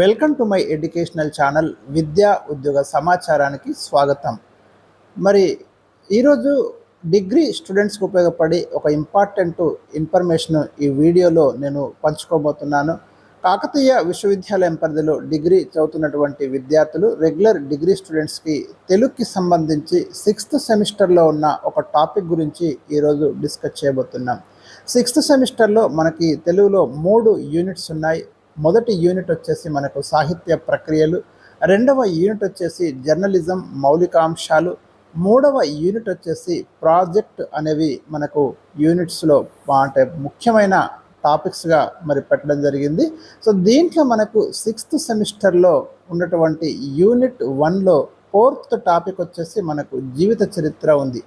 Welcome to my educational channel విద్యా ఉద్యోగ సమాచారానికి స్వాగతం. మరి ఈరోజు డిగ్రీ స్టూడెంట్స్కి ఉపయోగపడి ఒక ఇంపార్టెంట్ ఇన్ఫర్మేషన్ ఈ వీడియోలో నేను పంచుకోబోతున్నాను. కాకతీయ విశ్వవిద్యాలయం పరిధిలో డిగ్రీ చదువుతున్నటువంటి విద్యార్థులు రెగ్యులర్ డిగ్రీ స్టూడెంట్స్కి తెలుగుకి సంబంధించి సిక్స్త్ సెమిస్టర్లో ఉన్న ఒక టాపిక్ గురించి ఈరోజు డిస్కస్ చేయబోతున్నాం. సిక్స్త్ సెమిస్టర్లో మనకి తెలుగులో మూడు యూనిట్స్ ఉన్నాయి. మొదటి యూనిట్ వచ్చేసి మనకు సాహిత్య ప్రక్రియలు రెండవ యూనిట్ వచ్చేసి జర్నలిజం మౌలికాంశాలు మూడవ యూనిట్ వచ్చేసి ప్రాజెక్ట్ అనేవి మనకు యూనిట్స్లో అంటే ముఖ్యమైన టాపిక్స్గా మరి పెట్టడం జరిగింది. సో దీంట్లో మనకు సిక్స్త్ సెమిస్టర్లో ఉన్నటువంటి యూనిట్ వన్లో ఫోర్త్ టాపిక్ వచ్చేసి మనకు జీవిత చరిత్ర ఉంది.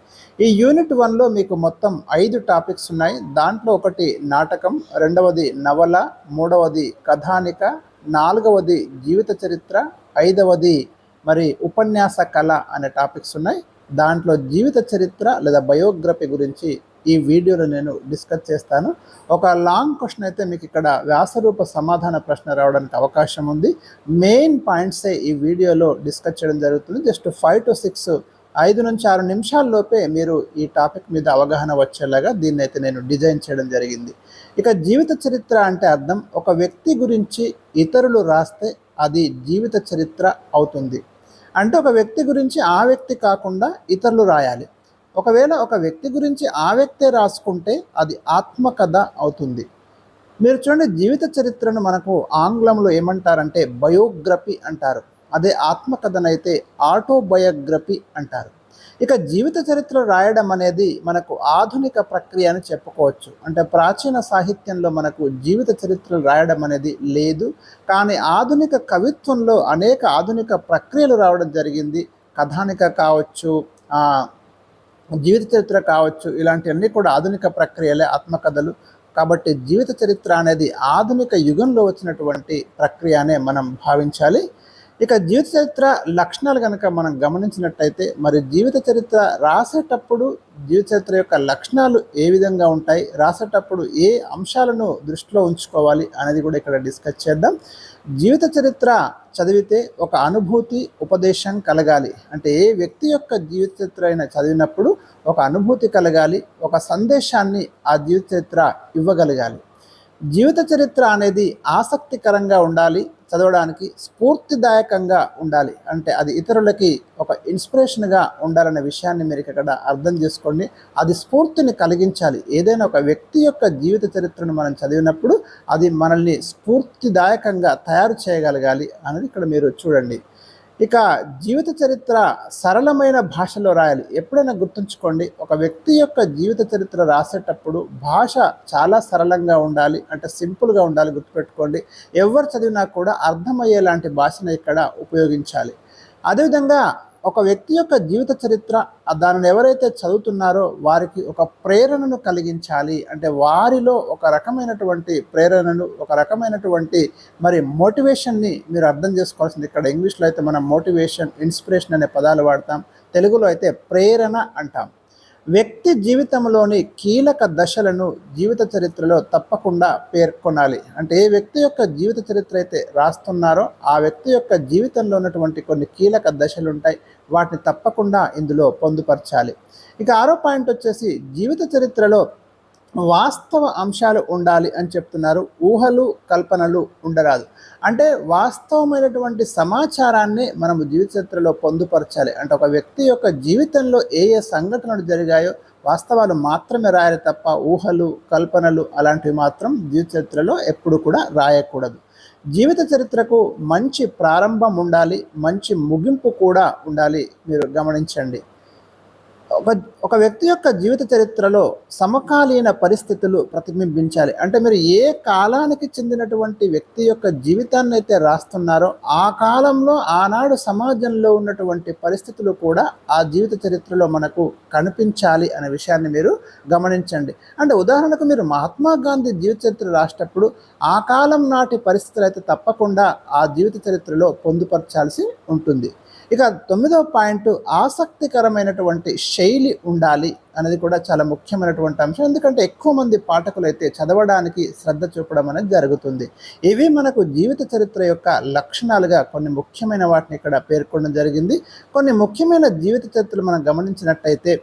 ఈ యూనిట్ వన్లో మీకు మొత్తం ఐదు టాపిక్స్ ఉన్నాయి. దాంట్లో ఒకటి నాటకం రెండవది నవల మూడవది కథానిక నాలుగవది జీవిత చరిత్ర ఐదవది మరి ఉపన్యాస కళ అనే టాపిక్స్ ఉన్నాయి. దాంట్లో జీవిత చరిత్ర లేదా బయోగ్రఫీ గురించి ఈ వీడియోలో నేను డిస్కస్ చేస్తాను. ఒక లాంగ్ క్వశ్చన్ అయితే మీకు ఇక్కడ వ్యాసరూప సమాధాన ప్రశ్న రావడానికి అవకాశం ఉంది. మెయిన్ పాయింట్సే ఈ వీడియోలో డిస్కస్ చేయడం జరుగుతుంది. జస్ట్ ఫైవ్ టు సిక్స్ ఐదు నుంచి ఆరు నిమిషాల్లోపే మీరు ఈ టాపిక్ మీద అవగాహన వచ్చేలాగా దీన్ని అయితే నేను డిజైన్ చేయడం జరిగింది. ఇక జీవిత చరిత్ర అంటే అర్థం ఒక వ్యక్తి గురించి ఇతరులు రాస్తే అది జీవిత చరిత్ర అవుతుంది. అంటే ఒక వ్యక్తి గురించి ఆ వ్యక్తి కాకుండా ఇతరులు రాయాలి. ఒకవేళ ఒక వ్యక్తి గురించి ఆ వ్యక్తే రాసుకుంటే అది ఆత్మకథ అవుతుంది. మీరు చూడండి జీవిత చరిత్రను మనకు ఆంగ్లంలో ఏమంటారంటే బయోగ్రఫీ అంటారు. అదే ఆత్మకథనైతే ఆటోబయోగ్రఫీ అంటారు. ఇక జీవిత చరిత్ర రాయడం అనేది మనకు ఆధునిక ప్రక్రియ అని చెప్పుకోవచ్చు. అంటే ప్రాచీన సాహిత్యంలో మనకు జీవిత చరిత్రలు రాయడం అనేది లేదు. కానీ ఆధునిక కవిత్వంలో అనేక ఆధునిక ప్రక్రియలు రావడం జరిగింది. కథానిక కావచ్చు జీవిత చరిత్ర కావచ్చు ఇలాంటివన్నీ కూడా ఆధునిక ప్రక్రియలే ఆత్మకథలు. కాబట్టి జీవిత చరిత్ర అనేది ఆధునిక యుగంలో వచ్చినటువంటి ప్రక్రియ అనే మనం భావించాలి. ఇక జీవిత చరిత్ర లక్షణాలు కనుక మనం గమనించినట్టయితే మరి జీవిత చరిత్ర రాసేటప్పుడు జీవిత చరిత్ర యొక్క లక్షణాలు ఏ విధంగా ఉంటాయి రాసేటప్పుడు ఏ అంశాలను దృష్టిలో ఉంచుకోవాలి అనేది కూడా ఇక్కడ డిస్కస్ చేద్దాం. జీవిత చరిత్ర చదివితే ఒక అనుభూతి ఉపదేశం కలగాలి. అంటే ఏ వ్యక్తి యొక్క జీవిత చరిత్ర అయినా చదివినప్పుడు ఒక అనుభూతి కలగాలి ఒక సందేశాన్ని ఆ జీవిత చరిత్ర ఇవ్వగలగాలి. జీవిత చరిత్ర అనేది ఆసక్తికరంగా ఉండాలి చదవడానికి స్ఫూర్తిదాయకంగా ఉండాలి. అంటే అది ఇతరులకి ఒక ఇన్స్పిరేషన్గా ఉండాలనే విషయాన్ని మీరు ఇక్కడ అర్థం చేసుకోండి. అది స్ఫూర్తిని కలిగించాలి. ఏదైనా ఒక వ్యక్తి యొక్క జీవిత చరిత్రను మనం చదివినప్పుడు అది మనల్ని స్ఫూర్తిదాయకంగా తయారు చేయగలగాలి అనేది ఇక్కడ మీరు చూడండి. ఇక జీవిత చరిత్ర సరళమైన భాషలో రాయాలి. ఎప్పుడైనా గుర్తుంచుకోండి ఒక వ్యక్తి యొక్క జీవిత చరిత్ర రాసేటప్పుడు భాష చాలా సరళంగా ఉండాలి అంటే సింపుల్గా ఉండాలి గుర్తుపెట్టుకోండి. ఎవరు చదివినా కూడా అర్థమయ్యేలాంటి భాషను ఇక్కడ ఉపయోగించాలి. అదేవిధంగా ఒక వ్యక్తి యొక్క జీవిత చరిత్ర దానిని ఎవరైతే చదువుతున్నారో వారికి ఒక ప్రేరణను కలిగించాలి. అంటే వారిలో ఒక రకమైనటువంటి ప్రేరణను ఒక రకమైనటువంటి మరి మోటివేషన్ని మీరు అర్థం చేసుకోవాల్సింది. ఇక్కడ ఇంగ్లీష్లో అయితే మనం మోటివేషన్ ఇన్స్పిరేషన్ అనే పదాలు వాడతాం. తెలుగులో అయితే ప్రేరణ అంటాం. వ్యక్తి జీవితంలోని కీలక దశలను జీవిత చరిత్రలో తప్పకుండా పేర్కొనాలి. అంటే ఏ వ్యక్తి యొక్క జీవిత చరిత్ర అయితే రాస్తున్నారో ఆ వ్యక్తి యొక్క జీవితంలో ఉన్నటువంటి కొన్ని కీలక దశలు ఉంటాయి వాటిని తప్పకుండా ఇందులో పొందుపరచాలి. ఇక ఆరో పాయింట్ వచ్చేసి జీవిత చరిత్రలో వాస్తవ అంశాలు ఉండాలి అని చెప్తున్నారు. ఊహలు కల్పనలు ఉండరాదు. అంటే వాస్తవమైనటువంటి సమాచారాన్ని మనము జీవిత చరిత్రలో పొందుపరచాలి. అంటే ఒక వ్యక్తి యొక్క జీవితంలో ఏ ఏ సంఘటనలు జరిగాయో వాస్తవాలు మాత్రమే రాయాలి తప్ప ఊహలు కల్పనలు అలాంటివి మాత్రం జీవిత చరిత్రలో ఎప్పుడు కూడా రాయకూడదు. జీవిత చరిత్రకు మంచి ప్రారంభం ఉండాలి మంచి ముగింపు కూడా ఉండాలి మీరు గమనించండి. ఒక ఒక వ్యక్తి యొక్క జీవిత చరిత్రలో సమకాలీన పరిస్థితులు ప్రతిబింబించాలి. అంటే మీరు ఏ కాలానికి చెందినటువంటి వ్యక్తి యొక్క జీవితాన్ని అయితే రాస్తున్నారో ఆ కాలంలో ఆనాడు సమాజంలో ఉన్నటువంటి పరిస్థితులు కూడా ఆ జీవిత చరిత్రలో మనకు కనిపించాలి అనే విషయాన్ని మీరు గమనించండి. అంటే ఉదాహరణకు మీరు మహాత్మా గాంధీ జీవిత చరిత్ర రాసేటప్పుడు ఆ కాలం నాటి పరిస్థితులు అయితే తప్పకుండా ఆ జీవిత చరిత్రలో పొందుపరచాల్సి ఉంటుంది. ఇక తొమ్మిదవ పాయింట్ ఆసక్తికరమైనటువంటి శైలి ఉండాలి అనేది కూడా చాలా ముఖ్యమైనటువంటి అంశం. ఎందుకంటే ఎక్కువ మంది పాఠకులు అయితే చదవడానికి శ్రద్ధ చూపడం అనేది జరుగుతుంది. ఇవి మనకు జీవిత చరిత్ర యొక్క లక్షణాలుగా కొన్ని ముఖ్యమైన వాటిని ఇక్కడ పేర్కొనడం జరిగింది. కొన్ని ముఖ్యమైన జీవిత చరిత్రలు మనం గమనించినట్టయితే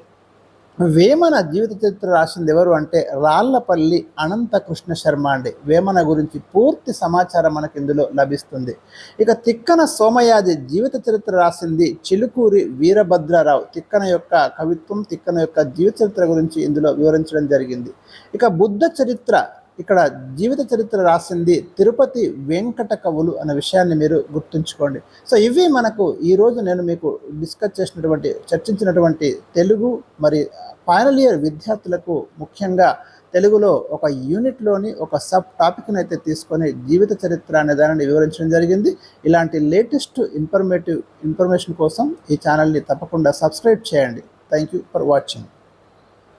వేమన జీవిత చరిత్ర రాసింది ఎవరు అంటే రాళ్ళపల్లి అనంత కృష్ణ శర్మ అండి. వేమన గురించి పూర్తి సమాచారం మనకి ఇందులో లభిస్తుంది. ఇక తిక్కన సోమయాజి జీవిత చరిత్ర రాసింది చిలుకూరి వీరభద్రరావు. తిక్కన యొక్క కవిత్వం తిక్కన యొక్క జీవిత చరిత్ర గురించి ఇందులో వివరించడం జరిగింది. ఇక బుద్ధ చరిత్ర ఇక్కడ జీవిత చరిత్ర రాసింది తిరుపతి వెంకట కవులు అనే విషయాన్ని మీరు గుర్తుంచుకోండి. సో ఇవి మనకు ఈరోజు నేను మీకు డిస్కస్ చేసినటువంటి చర్చించినటువంటి తెలుగు మరి ఫైనల్ ఇయర్ విద్యార్థులకు ముఖ్యంగా తెలుగులో ఒక యూనిట్లోని ఒక సబ్ టాపిక్ని అయితే తీసుకొని జీవిత చరిత్ర అనే దానిని వివరించడం జరిగింది. ఇలాంటి లేటెస్ట్ ఇన్ఫర్మేటివ్ ఇన్ఫర్మేషన్ కోసం ఈ ఛానల్ని తప్పకుండా సబ్స్క్రైబ్ చేయండి. Thank you for watching